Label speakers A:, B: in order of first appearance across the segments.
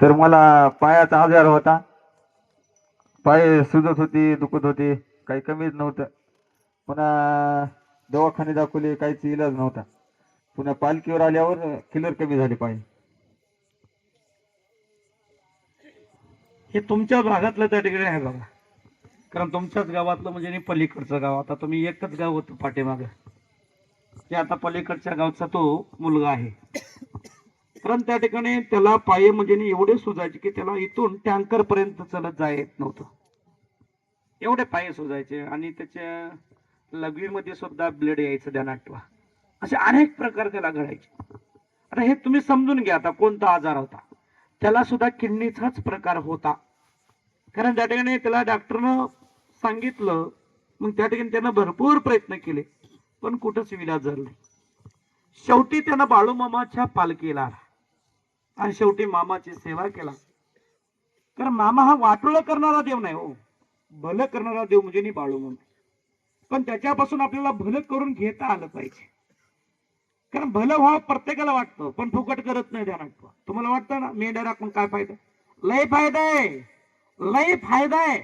A: तर मला पायाचा आजार होता. पाय सुजत होती दुखत होती. काही कमीच नव्हतं. पुन्हा दवाखाने दाखवले काहीच इलाज नव्हता. पुन्हा पालखीवर आल्यावर किलर कमी झाले पाय.
B: हे तुमच्या भागातलं त्या ठिकाणी आहे बघा. कारण तुमच्याच गावातलं म्हणजे नाही पलीकडचं गाव. आता तुम्ही एकच गाव होतं पाठीमागं. ते आता पलीकडच्या गावचा तो मुलगा आहे. कारण त्या ठिकाणी त्याला पाय म्हणजे एवढे सुजायचे की त्याला इथून टँकर पर्यंत चलत जाय येत नव्हतं. एवढे पाय सुजायचे आणि त्याच्या लघवीमध्ये सुद्धा ब्लड यायचं ध्यान आठवा असे अनेक प्रकार त्याला घडायचे. आता हे तुम्ही समजून घ्या आता कोणता आजार होता. त्याला सुद्धा किडनीचाच प्रकार होता. कारण त्या ठिकाणी त्याला डॉक्टरनं सांगितलं मग त्या ठिकाणी त्यानं भरपूर प्रयत्न केले पण कुठंच विलाज झाला नाही. शेवटी त्यानं बाळूमामाच्या पालखीला आला. आणि शेवटी मामाची सेवा केला. कारण मामा हा वाटोळ करणारा देव नाही हो. भलं करणारा देव म्हणजे बाळू म्हणून. पण त्याच्यापासून आपल्याला भलं करून घेता आलं पाहिजे. कारण भलं व्हावं प्रत्येकाला वाटतं पण फुकट करत नाही ध्यानात तुम्हाला वाटतं ना मेंढ्या राखून काय फायदा? लय फायदा आहे. लय फायदा आहे.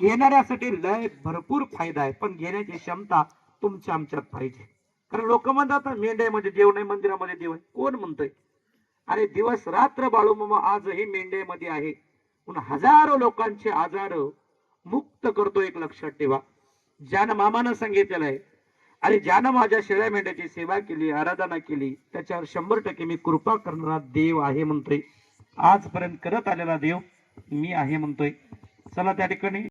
B: घेणाऱ्यासाठी लय भरपूर फायदा आहे पण घेण्याची क्षमता तुमच्या आमच्यात पाहिजे. कारण लोक म्हणतात मेंढ्यामध्ये म्हणजे देव नाही मंदिरामध्ये देव आहे. कोण म्हणतोय? अरे दिवस रात्र बाळूमामा आजही मेंढ्यामध्ये आहे. म्हणून हजारो लोकांचे आजार मुक्त करतो एक लक्षात ठेवा. ज्यानं मामानं सांगितलेलं आहे. आणि ज्यानं माझ्या शेळ्या मेंढ्याची सेवा केली आराधना केली त्याच्यावर शंभर टक्के मी कृपा करणारा देव आहे म्हणतोय. आजपर्यंत करत आलेला देव मी आहे म्हणतोय. चला त्या ठिकाणी